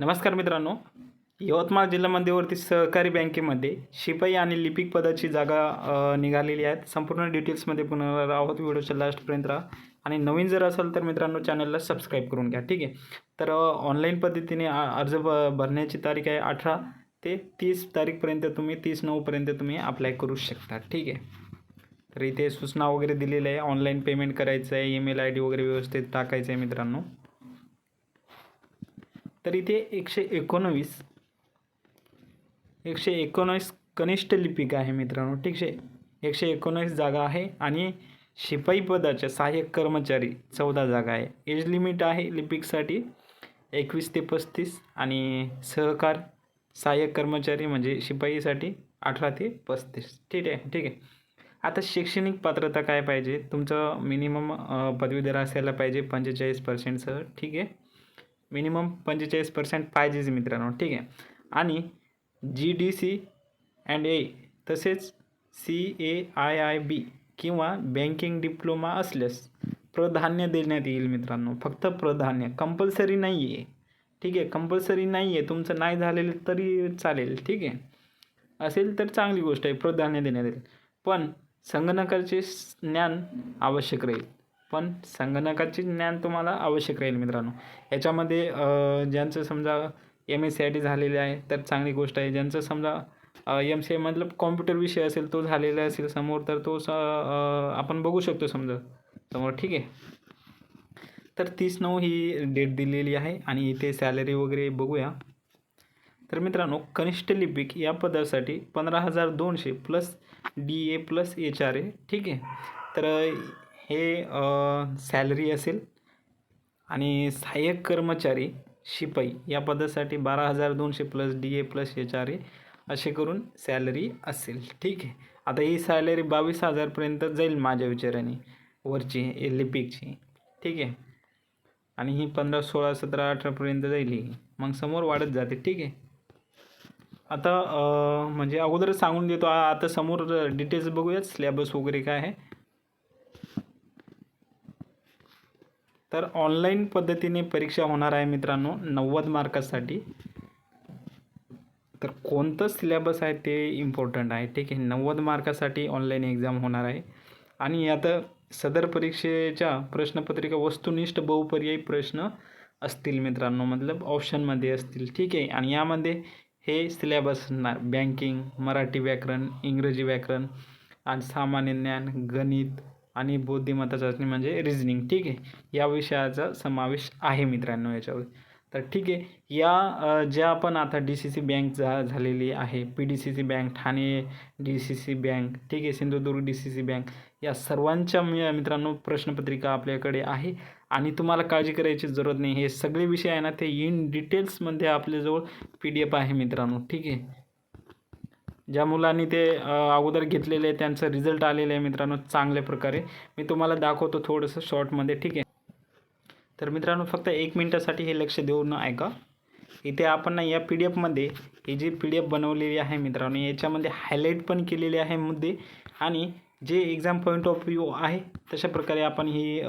नमस्कार मित्रांनो. यवतमाळ जिल्हा मध्यवर्ती सहकारी बँकेमध्ये शिपाई आणि लिपिक पदाची जागा निघालेली आहेत. संपूर्ण डिटेल्समध्ये पुन्हा आहोत. व्हिडिओच्या लास्टपर्यंत राहा. आणि नवीन जर असेल तर मित्रांनो चॅनलला सबस्क्राईब करून घ्या. ठीक आहे? तर ऑनलाईन पद्धतीने आ- अर्ज ब भरण्याची तारीख आहे अठरा ते तीस तारीखपर्यंत तुम्ही तीस नऊपर्यंत तुम्ही अप्लाय करू शकता. ठीक आहे? तर इथे सूचना वगैरे दिलेल्या आहे. ऑनलाईन पेमेंट करायचं आहे. ईमेल आय डी वगैरे व्यवस्थित टाकायचं आहे मित्रांनो. तर इथे एकशे एकोणवीस एकशे एकोणवीस कनिष्ठ लिपिक आहे मित्रांनो ठीक आहे? एकशे एकोणवीस जागा आहे आणि शिपाई पदाच्या सहाय्यक कर्मचारी चौदा जागा आहे. एज लिमिट आहे लिपिकसाठी एकवीस ते पस्तीस आणि सहकार सहाय्यक कर्मचारी म्हणजे शिपाईसाठी अठरा ते पस्तीस. ठीक आहे ठीक आहे. आता शैक्षणिक पात्रता काय पाहिजे? तुमचं मिनिमम पदवीधर असायला पाहिजे पंचेचाळीस पर्सेंटसह ठीक आहे? मिनिमम पंचेचाळीस पर्सेंट पाहिजेच मित्रांनो ठीक आहे. आणि G D C and A तसेच C A I I B किंवा बँकिंग डिप्लोमा असल्यास प्राधान्य देण्यात येईल मित्रांनो फक्त प्राधान्य कंपल्सरी नाही आहे ठीक आहे कंपल्सरी नाही आहे तुमचं नाही झालेलं तरी चालेल ठीक आहे. असेल तर चांगली गोष्ट आहे प्राधान्य देण्यात येईल. पण संगणकाचे ज्ञान आवश्यक राहील. पण संगणकाचे ज्ञान तुम्हाला आवश्यक राहील मित्रांनो. याच्यामध्ये ज्यांचं समजा M S C I T झालेले आहे तर चांगली गोष्ट आहे. ज्यांचं समजा एम सी आय मतलब कॉम्प्युटर विषय असेल तो झालेला असेल समोर तर तो स आपण बघू शकतो समजा. समोर ठीक आहे. तर तीस नऊ ही डेट दिलेली आहे आणि इथे सॅलरी वगैरे बघूया. तर मित्रांनो कनिष्ठ लिपिक या पदासाठी पंधरा हजार दोनशे plus D A plus H R A ठीक आहे. तर हे सॅलरी असेल आणि सहाय्यक कर्मचारी शिपाई या पदासाठी बारा हजार दोनशे plus D A plus H R A असे करून सॅलरी असेल. ठीक आहे. आता ही सॅलरी बावीस हजारपर्यंत जाईल माझ्या विचाराने वरची लिपिकची ठीक आहे. आणि ही पंधरा सोळा सतरा अठरापर्यंत जाईल ही. मग समोर वाढत जाते. ठीक आहे. आता म्हणजे अगोदर सांगून देतो. आता समोर डिटेल्स बघूयात. सिलेबस वगैरे काय आहे. तर ऑनलाईन पद्धतीने परीक्षा होणार आहे मित्रांनो नव्वद मार्कासाठी. तर कोणतं सिलेबस आहे ते इम्पॉर्टंट आहे ठीक आहे? नव्वद मार्कासाठी ऑनलाईन एक्झाम होणार आहे. आणि आता सदर परीक्षेच्या प्रश्नपत्रिका वस्तुनिष्ठ बहुपर्यायी प्रश्न असतील मित्रांनो मतलब ऑप्शनमध्ये असतील ठीक आहे? आणि यामध्ये हे सिलेबस असणार बँकिंग मराठी व्याकरण इंग्रजी व्याकरण आणि सामान्य ज्ञान गणित आणि बुद्धिमत्ता चाचणी म्हणजे रिझनिंग ठीक आहे? या विषयाचा समावेश आहे मित्रांनो याच्यावर. तर ठीक आहे. या ज्या आपण आता डी सी सी बँक जा झालेली आहे P D C C bank Thane D C C bank ठीक आहे Sindhudurg D C C bank या सर्वांच्या मित्रांनो प्रश्नपत्रिका आपल्याकडे आहे. आणि तुम्हाला काळजी करायची जरूरत नाही. हे सगळे विषय आहे ना ते इन डिटेल्समध्ये आपल्याजवळ पी डी एफ आहे मित्रांनो. ठीक आहे? ज्या मुलांनी ते अगोदर घेतलेले आहे त्यांचं रिझल्ट आलेलं आहे मित्रांनो चांगल्या प्रकारे. मी तुम्हाला दाखवतो थोडंसं शॉर्टमध्ये ठीक आहे? तर मित्रांनो फक्त एक मिनटासाठी हे लक्ष देऊन ऐका. इथे आपण ना या पी डी एफमध्ये ही जी पी डी एफ बनवलेली आहे मित्रांनो याच्यामध्ये हायलाईट पण केलेले आहे मुद्दे आणि जे एक्झाम पॉईंट ऑफ व्ह्यू आहे तशा प्रकारे आपण ही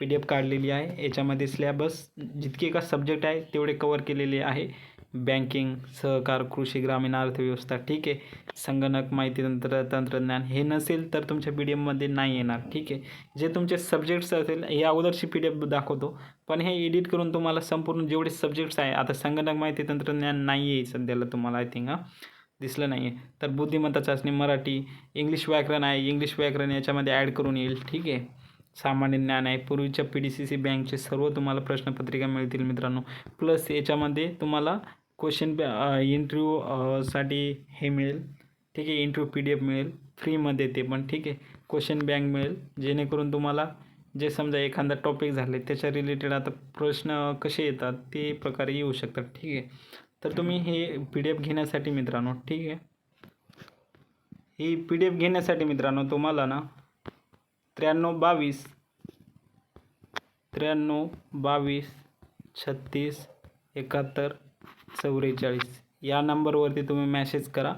पी डी एफ काढलेली आहे. याच्यामध्ये सिलेबस जितके का सब्जेक्ट आहे तेवढे कवर केलेले आहे. बँकिंग सहकार कृषी ग्रामीण अर्थव्यवस्था ठीक आहे. संगणक माहिती तंत्र तंत्रज्ञान हे नसेल तर तुमच्या पी डी एफमध्ये नाही येणार ठीक आहे. जे तुमचे सब्जेक्ट्स असेल हे अगोदरशी पी डी एफ दाखवतो. पण हे एडिट करून तुम्हाला संपूर्ण जेवढे सब्जेक्ट्स आहे आता संगणक माहिती तंत्रज्ञान नाही आहे सध्याला तुम्हाला आय थिंक हां. दिसलं नाही आहे तर बुद्धिमत्ता चाचणी मराठी इंग्लिश व्याकरण आहे. इंग्लिश व्याकरण याच्यामध्ये ॲड करून येईल ठीक आहे. सामान्य ज्ञान आहे. पूर्वीच्या पी डी सी सी बँकचे सर्व तुम्हाला प्रश्नपत्रिका मिळतील मित्रांनो. प्लस याच्यामध्ये तुम्हाला क्वेश्चन इंटरव्ह्यू साठी हे मिळेल. ठीक आहे इंटरव्ह्यू पी डी एफ मिळेल. फ्रीमध्ये ते पण ठीक आहे. क्वेश्चन बँक मिळेल. जेणेकरून तुम्हाला जे समजा एखादा टॉपिक झाले त्याच्या रिलेटेड आता प्रश्न कसे येतात ते प्रकारे येऊ शकतात. ठीक आहे. तर तुम्ही हे पी डी एफ घेण्यासाठी मित्रांनो ठीक आहे. ही पी डी एफ घेण्यासाठी मित्रांनो तुम्हाला ना त्र्याण्णव बावीस. त्र्याण्णव बावीस छत्तीस एकाहत्तर चौवेचाळीस. या नंबरवरती तुम्ही मॅसेज करा.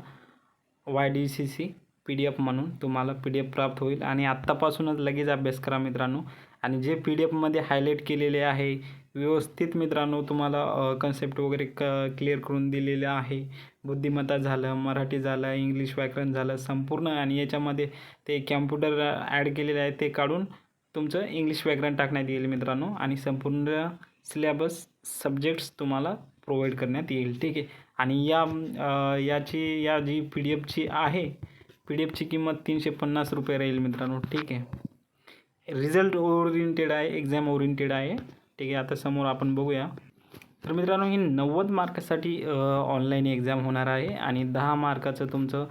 Y D C C P D F म्हणून तुम्हाला पी डी एफ प्राप्त होईल. आणि आत्तापासूनच लगेच अभ्यास करा मित्रांनो. आणि जे पी डी एफमध्ये हायलाईट केलेले आहे व्यवस्थित मित्रांनो तुम्हाला कन्सेप्ट वगैरे क क्लिअर करून दिलेलं आहे. बुद्धिमत्ता झालं मराठी झालं इंग्लिश व्याकरण झालं संपूर्ण आणि याच्यामध्ये ते कॅम्प्युटर ॲड केलेले आहे ते काढून तुमचं इंग्लिश व्याकरण टाकण्यात येईल मित्रांनो. आणि संपूर्ण सिलेबस सब्जेक्ट्स तुम्हाला प्रोव्हाइड करण्यात येईल. ठीक आहे? आणि या याची या जी पी डी एफची आहे पी डी एफची किंमत तीनशे पन्नास रुपये राहील मित्रांनो. ठीक आहे? रिझल्ट ओरिएंटेड आहे एक्झाम ओरिएंटेड आहे. ठीक आहे? आता समोर आपण बघूया. तर मित्रांनो ही नव्वद मार्कासाठी ऑनलाईन एक्झाम होणार आहे आणि दहा मार्काचं तुमचं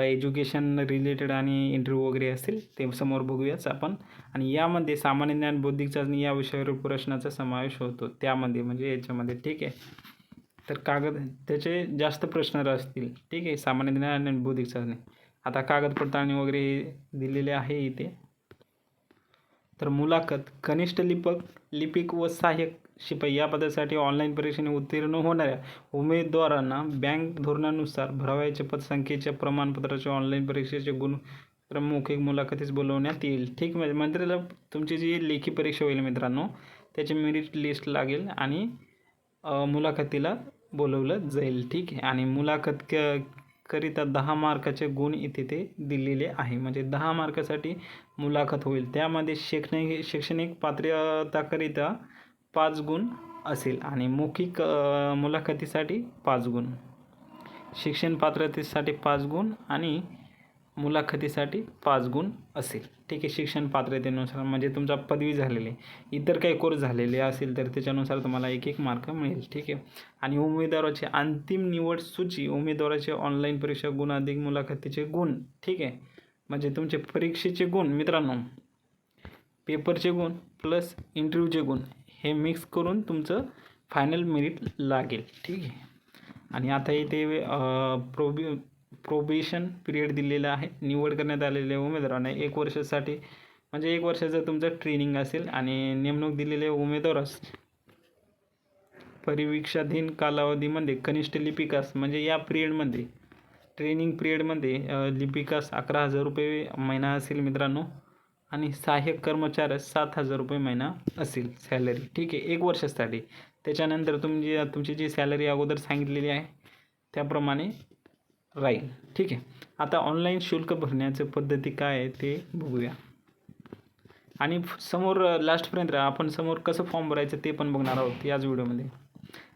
एज्युकेशन रिलेटेड आणि इंटरव्ह्यू वगैरे असेल ते समोर बघूयाच आपण. आणि यामध्ये सामान्य ज्ञान बौद्धिक चाचणी या विषयावर प्रश्नाचा समावेश होतो. त्यामध्ये म्हणजे याच्यामध्ये ठीक आहे? तर कागद त्याचे जास्त प्रश्न असतील ठीक आहे? सामान्य ज्ञान आणि बौद्धिक चाचणी. आता कागद पडताळणी वगैरे दिलेले आहे इथे. तर मुलाखत कनिष्ठ लिपक लिपिक व सहाय्यक शिपाई या पदासाठी ऑनलाईन परीक्षेने उत्तीर्ण होणाऱ्या उमेदवारांना बँक धोरणानुसार भरावयाच्या पदसंख्येच्या प्रमाणपत्राच्या ऑनलाईन परीक्षेचे गुण प्रमुख एक मुलाखतीस बोलवण्यात येईल. ठीक म्हणजे मंत्र्याला तुमची जी लेखी परीक्षा होईल मित्रांनो त्याची मेरिट लिस्ट लागेल आणि मुलाखतीला बोलवलं जाईल. ठीक आहे आणि मुलाखत क करिता दहा मार्काचे गुण इथे ते दिलेले आहे. म्हणजे दहा मार्कासाठी मुलाखत होईल. त्यामध्ये शैक्षणिक शैक्षणिक पात्रताकरिता पाच गुण असेल आणि मौखिक मुलाखतीसाठी पाच गुण. शिक्षण पात्रतेसाठी पाच गुण आणि मुलाखतीसाठी पाच गुण असेल. ठीक आहे शिक्षण पात्रतेनुसार म्हणजे तुमचा पदवी झालेली आहे. इतर काही कोर्स झालेले असेल तर त्याच्यानुसार तुम्हाला एक एक मार्क मिळेल. ठीक आहे? आणि उमेदवाराची अंतिम निवड सूची उमेदवाराचे ऑनलाईन परीक्षा गुण अधिक मुलाखतीचे गुण. ठीक आहे? म्हणजे तुमचे परीक्षेचे गुण मित्रांनो. पेपरचे गुण प्लस इंटरव्ह्यूचे गुण. हे मिक्स करून तुमचं फायनल मेरिट लागेल. ठीक आहे? आणि आता इथे प्रोबि प्रोबेशन पिरियड दिलेला आहे. निवड करण्यात आलेल्या उमेदवारांना एक वर्षासाठी म्हणजे एक वर्षाचं तुमचं ट्रेनिंग असेल आणि नेमणूक दिलेले उमेदवारास परिवीक्षाधीन कालावधीमध्ये कनिष्ठ लिपिकास म्हणजे या पिरियडमध्ये ट्रेनिंग पिरियडमध्ये लिपिकास अकरा हजार रुपये महिना असेल मित्रांनो. आणि सहाय्यक कर्मचाऱ्यास सात हजार रुपये महिना असेल सॅलरी ठीक आहे एक वर्षासाठी त्याच्यानंतर तुमची तुमची जी सॅलरी अगोदर सांगितलेली आहे त्याप्रमाणे राहील. ठीक आहे आता ऑनलाईन शुल्क भरण्याचं पद्धती काय आहे ते बघूया. आणि समोर लास्टपर्यंत आपण समोर कसं फॉर्म भरायचं ते पण बघणार आहोत याच व्हिडिओमध्ये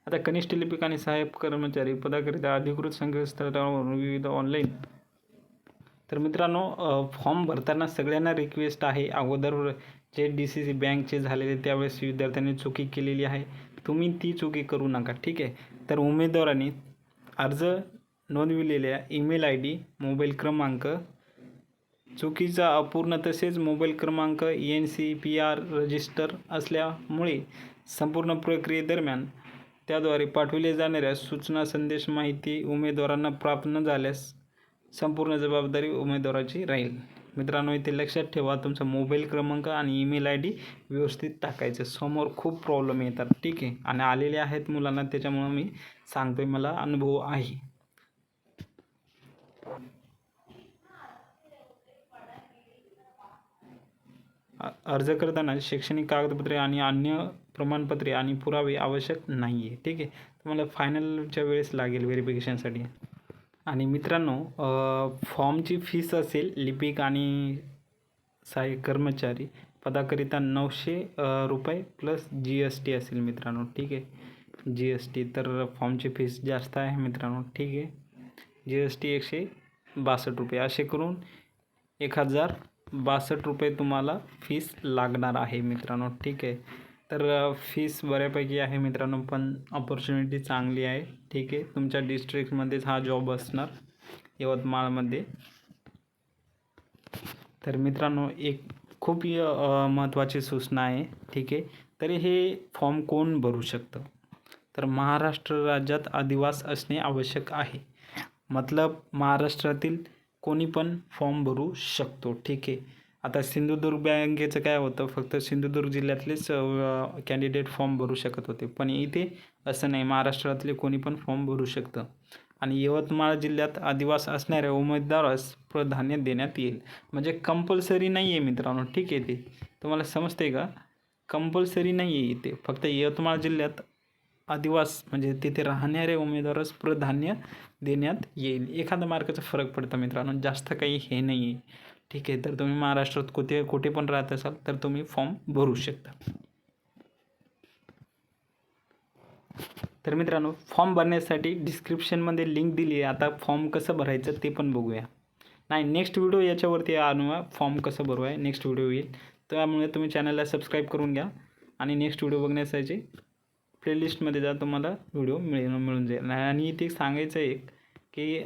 आता कनिष्ठ लिपिक आणि सहाय्यक कर्मचारी पदाकरिता अधिकृत संकेतस्थळावरून विविध ऑनलाईन तर मित्रांनो फॉर्म भरताना सगळ्यांना रिक्वेस्ट आहे. अगोदर जे डी सी सी बँकचे झालेले त्यावेळेस विद्यार्थ्यांनी चुकी केलेली आहे. तुम्ही ती चुकी करू नका ठीक आहे? तर उमेदवारांनी अर्ज नोंदविलेल्या ईमेल आय डी मोबाईल क्रमांक चुकीचा अपूर्ण तसेच मोबाईल क्रमांक N C P R register असल्यामुळे संपूर्ण प्रक्रियेदरम्यान त्याद्वारे पाठविले जाणाऱ्या सूचना संदेश माहिती उमेदवारांना प्राप्त न झाल्यास संपूर्ण जबाबदारी उमेदवाराची राहील. मित्रांनो इथे लक्षात ठेवा तुमचा मोबाईल क्रमांक आणि ईमेल आय डी व्यवस्थित टाकायचं. समोर खूप प्रॉब्लेम येतात. ठीक आहे. आणि आलेले आहेत मुलांना त्याच्यामुळं मी सांगतोय मला अनुभव आहे. अर्ज करताना शैक्षणिक कागदपत्रे आणि अन्य प्रमाणपत्रे आणि पुरावे आवश्यक नाही आहे ठीक आहे. तुम्हाला फायनलच्या वेळेस लागेल व्हेरिफिकेशनसाठी आणि मित्रांनो फॉर्मची फीस असेल लिपिक आणि सहाय्यक कर्मचारी पदाकरिता नऊशे रुपये प्लस जी एस टी असेल मित्रांनो ठीक आहे? जी एस टी तर फॉर्मची फीस जास्त आहे मित्रांनो ठीक आहे? जी एस टी एकशे बासष्ट रुपये. असे करून एक हजार बासष्ट रुपये तुम्हाला फीस लागणार आहे मित्रांनो ठीक आहे? तर फीस बऱ्यापैकी आहे मित्रांनो पण ऑपॉर्च्युनिटी चांगली आहे. ठीक आहे. तुमच्या डिस्ट्रिक्टमध्येच हा जॉब असणार यवतमाळमध्ये. तर मित्रांनो एक खूप महत्त्वाची सूचना आहे. ठीक आहे. तरी हे फॉर्म कोण भरू शकतं? तर महाराष्ट्र राज्यात अधिवास असणे आवश्यक आहे. मतलब महाराष्ट्रातील कोणी पण फॉर्म भरू शकतो. ठीक आहे. आता सिंधुदुर्ग बँकेचं काय होतं फक्त सिंधुदुर्ग जिल्ह्यातलेच कॅन्डिडेट फॉर्म भरू शकत होते. पण इथे असं नाही महाराष्ट्रातले कोणी पण फॉर्म भरू शकतं. आणि यवतमाळ जिल्ह्यात आदिवास असणाऱ्या उमेदवारास प्राधान्य देण्यात येईल. म्हणजे कंपल्सरी नाही आहे मित्रांनो ठीक आहे ते. तुम्हाला समजते का? कंपल्सरी नाही आहे इथे. फक्त यवतमाळ जिल्ह्यात आदिवास म्हणजे तिथे राहणाऱ्या उमेदवारास प्राधान्य देण्यात येईल. एखादा मार्काचा फरक पडतो मित्रांनो जास्त काही हे नाही आहे ठीक आहे तर तुम्ही महाराष्ट्रात कुठे कुठे पण राहत असाल तर तुम्ही फॉर्म भरू शकता. तर मित्रांनो फॉर्म भरण्यासाठी डिस्क्रिप्शनमध्ये लिंक दिली आहे. आता फॉर्म कसं भरायचं ते पण बघूया. नाही नेक्स्ट व्हिडिओ याच्यावरती आणू फॉर्म कसं भरू आहे नेक्स्ट व्हिडिओ येईल. त्यामुळे तुम्ही चॅनलला सबस्क्राईब करून घ्या आणि नेक्स्ट व्हिडिओ बघण्यासाठी प्लेलिस्टमध्ये जा तुम्हाला व्हिडिओ मिळून मिळून जाईल. आणि इथे सांगायचं एक की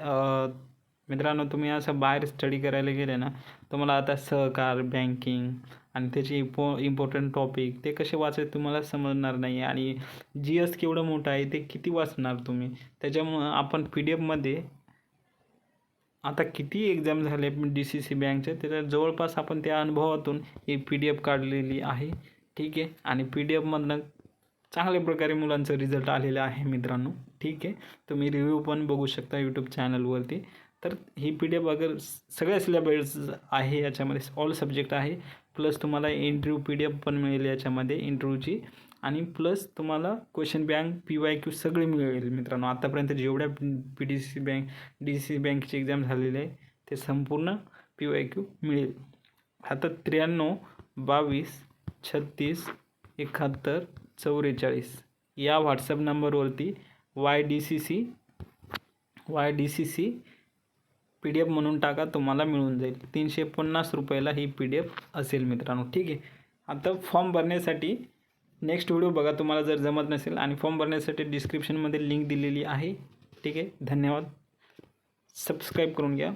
मित्रांनो तुम्ही असं बाहेर स्टडी करायला गेले ना तुम्हाला आता सहकार बँकिंग आणि त्याचे इम्पो इम्पॉर्टंट टॉपिक ते कसे वाचायचे तुम्हाला समजणार नाही आणि जी एस केवढं मोठं आहे ते किती वाचणार तुम्ही? त्याच्यामुळं आपण पी डी एफमध्ये आता किती एक्झाम झाले डी सी सी बँकचे त्याच्या जवळपास आपण त्या अनुभवातून ही पी डी एफ काढलेली आहे. ठीक आहे? आणि पी डी एफमधनं चांगल्या प्रकारे मुलांचं रिझल्ट आलेलं आहे मित्रांनो. ठीक आहे? तुम्ही रिव्ह्यू पण बघू शकता यूट्यूब चॅनलवरती तर ही पी डी एफ अगर सगळ्या सिलेबस आहे याच्यामध्ये ऑल सब्जेक्ट आहे. प्लस तुम्हाला इंटरव्ह्यू पी डी एफ पण मिळेल याच्यामध्ये इंटरव्ह्यूची आणि प्लस तुम्हाला question bank P Y Q सगळे मिळेल मित्रांनो. आतापर्यंत जेवढ्या P D C bank D C बँकची एक्झाम झालेली आहे ते संपूर्ण पी वाय क्यू मिळेल. आता त्र्याण्णव बावीस छत्तीस एकाहत्तर चौवेचाळीस. या व्हॉट्सअप नंबरवरती Y D C C Y D C C P D F म्हणून टाका तुम्हाला मिळून जाईल. तीनशे पन्नास रुपयाला ही पी डी एफ असेल मित्रांनो. ठीक आहे. आता फॉर्म भरण्यासाठी नेक्स्ट व्हिडिओ बघा तुम्हाला जर जमत नसेल आणि फॉर्म भरण्यासाठी डिस्क्रिप्शनमध्ये लिंक दिलेली आहे. ठीक आहे. धन्यवाद. सबस्क्राईब करून घ्या.